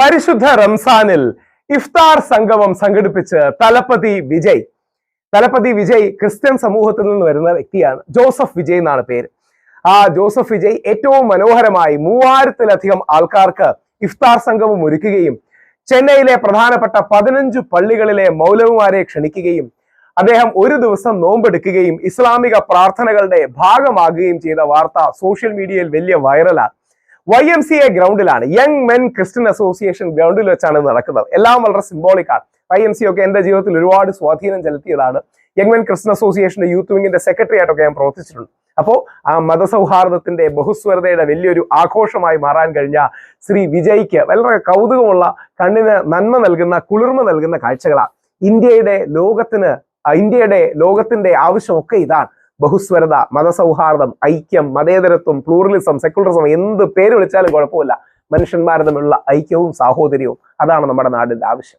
പരിശുദ്ധ റംസാനിൽ ഇഫ്താർ സംഗമം സംഘടിപ്പിച്ച് തലപ്പതി വിജയ്. തലപ്പതി വിജയ് ക്രിസ്ത്യൻ സമൂഹത്തിൽ നിന്ന് വരുന്ന വ്യക്തിയാണ്. ജോസഫ് വിജയ് എന്നാണ് പേര്. ആ ജോസഫ് വിജയ് ഏറ്റവും മനോഹരമായി മൂവായിരത്തിലധികം ആൾക്കാർക്ക് ഇഫ്താർ സംഗമം ഒരുക്കുകയും ചെന്നൈയിലെ പ്രധാനപ്പെട്ട പതിനഞ്ച് പള്ളികളിലെ മൗലവുമാരെ ക്ഷണിക്കുകയും അദ്ദേഹം ഒരു ദിവസം നോമ്പെടുക്കുകയും ഇസ്ലാമിക പ്രാർത്ഥനകളുടെ ഭാഗമാകുകയും ചെയ്ത വാർത്ത സോഷ്യൽ മീഡിയയിൽ വലിയ വൈറലാണ്. വൈ എം സി എ ഗ്രൗണ്ടിലാണ് യങ് മെൻ ക്രിസ്ത്യൻ അസോസിയേഷൻ ഗ്രൗണ്ടിൽ വെച്ചാണ് നടക്കുന്നത്. എല്ലാം വളരെ സിംബോളിക് ആണ്. വൈ എം സി ഒക്കെ എന്റെ ജീവിതത്തിൽ ഒരുപാട് സ്വാധീനം ചെലുത്തിയതാണ്. യങ് മെൻ ക്രിസ്ത്യൻ അസോസിയേഷന്റെ യൂത്ത് വിങ്ങിന്റെ സെക്രട്ടറി ആയിട്ടൊക്കെ ഞാൻ പ്രവർത്തിച്ചിട്ടുണ്ട്. അപ്പോൾ ആ മതസൗഹാർദ്ദത്തിന്റെ ബഹുസ്വരതയുടെ വലിയൊരു ആഘോഷമായി മാറാൻ കഴിഞ്ഞ ശ്രീ വിജയ്ക്ക് വളരെ കൗതുകമുള്ള കണ്ണിന് നന്മ നൽകുന്ന കുളിർമ നൽകുന്ന കാഴ്ചകളാണ്. ഇന്ത്യയുടെ ലോകത്തിന് ഇന്ത്യയുടെ ലോകത്തിന്റെ ആവശ്യമൊക്കെ ഇതാണ്. ബഹുസ്വരത മതസൗഹാർദ്ദം ഐക്യം മതേതരത്വം പ്ലൂറലിസം സെക്യുലറിസം എന്ത് പേര് വിളിച്ചാലും കുഴപ്പമില്ല. മനുഷ്യന്മാർ തമ്മിലുള്ള ഐക്യവും സാഹോദര്യവും അതാണ് നമ്മുടെ നാടിന്റെ ആവശ്യം.